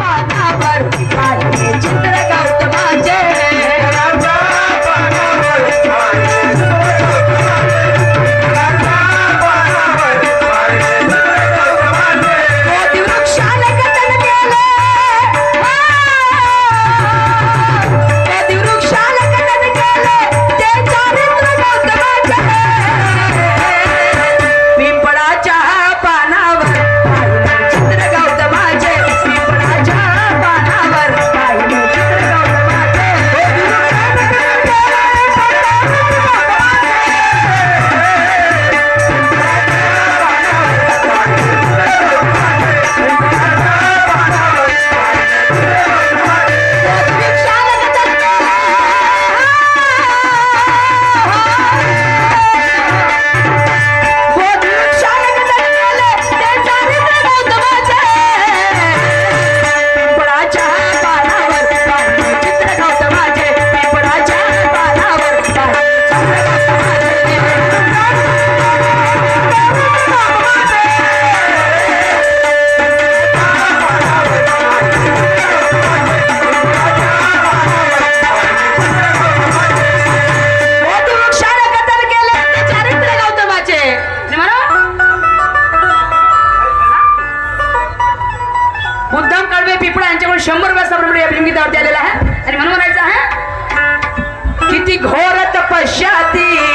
पानावर पाहिले चित्र रुपयाचा आलेला आहे? आणि म्हणून म्हणायचं आहे किती घोर तपश्याती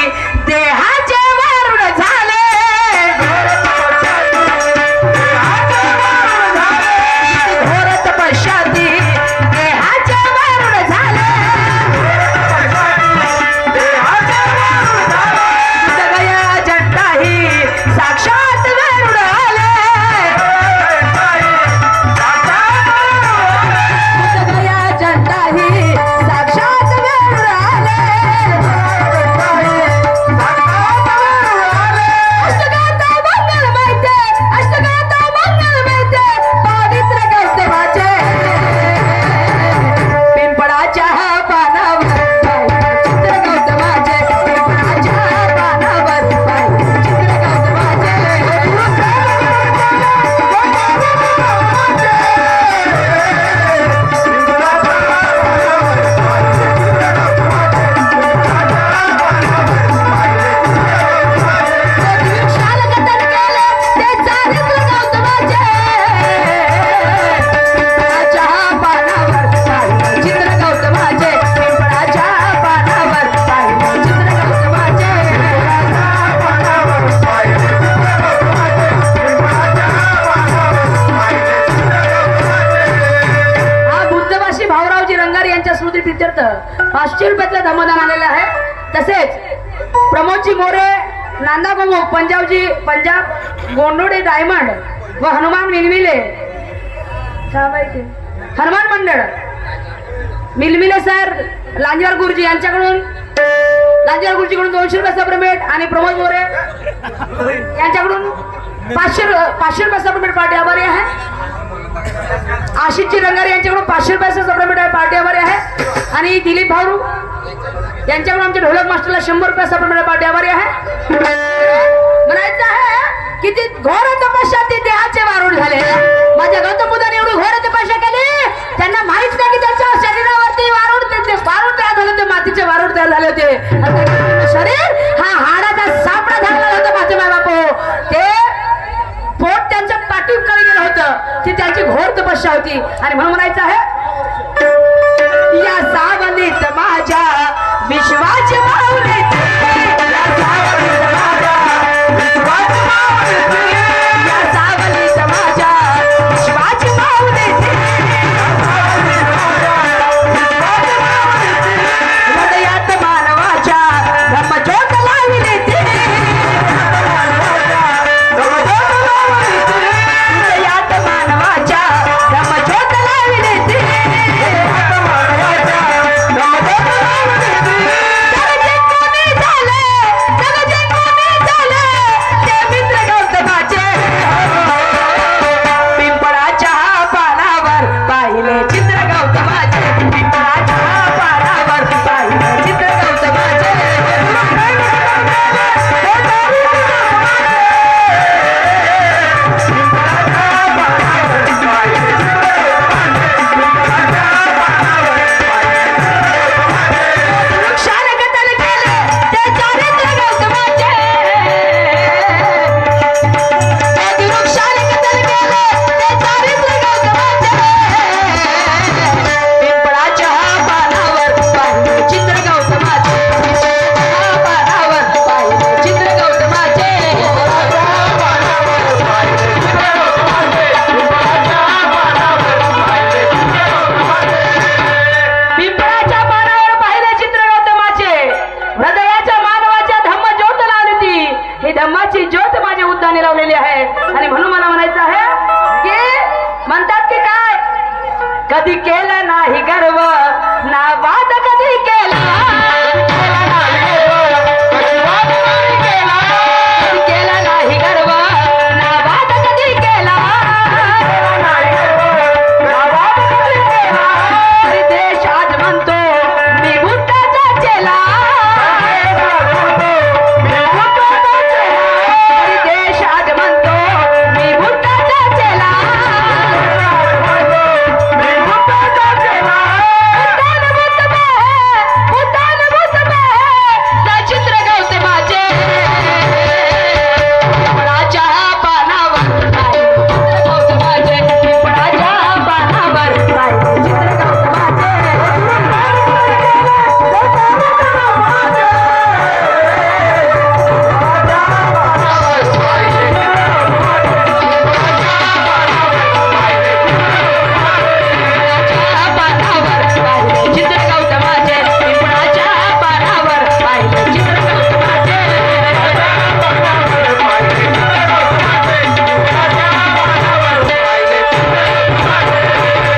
पाचशे रुपयाचं धमदान आलेलं आहे. तसेच प्रमोदजी मोरे नांदा गोमो पंजाबजी पंजाब गोंडोडे डायमंड व हनुमान मिलमिले. हनुमान मंडळ. मिलमिले सर लांजवार गुरुजी यांच्याकडून लांजवार गुरुजीकडून दोनशे रुपयाचा प्रमेट आणि प्रमोद मोरे यांच्याकडून पाचशे पाचशे रुपयाचा प्रमेट पार्टी आभारी आहे. आशिषजी रंगारी यांच्याकडून पाचशे रुपयाचा सप्लिमेंट आहे पार्टी आभारी आहे. आणि दिलीप भाऊ यांच्याकडून आमच्या ढोलक मास्टरला शंभर रुपया सप्लिमेंट पार्टी आहे. म्हणायचं आहे की ती घोर तपस्या ते देहाचे वारुळ झाले. माझ्या गौतम बुद्धाने एवढी घोर तपस्या केली त्यांना माहीत नाही की त्यांच्या शरीरावरती वारूड ते- ते तयार झाले होते मातीचे वारुळ तयार झाले होते. शरीर हा हाडाचा सापडा धरला होता माझे माय बापू. ते पोट त्यांच्या पाठीकडे गेलं होतं. ती त्यांची घोर तपस्या होती. आणि म्हणून म्हणायचं आहे या सावलीत माझ्या विश्वाची माऊली या सावलीत माझ्या विश्वाची माऊली கேள்வி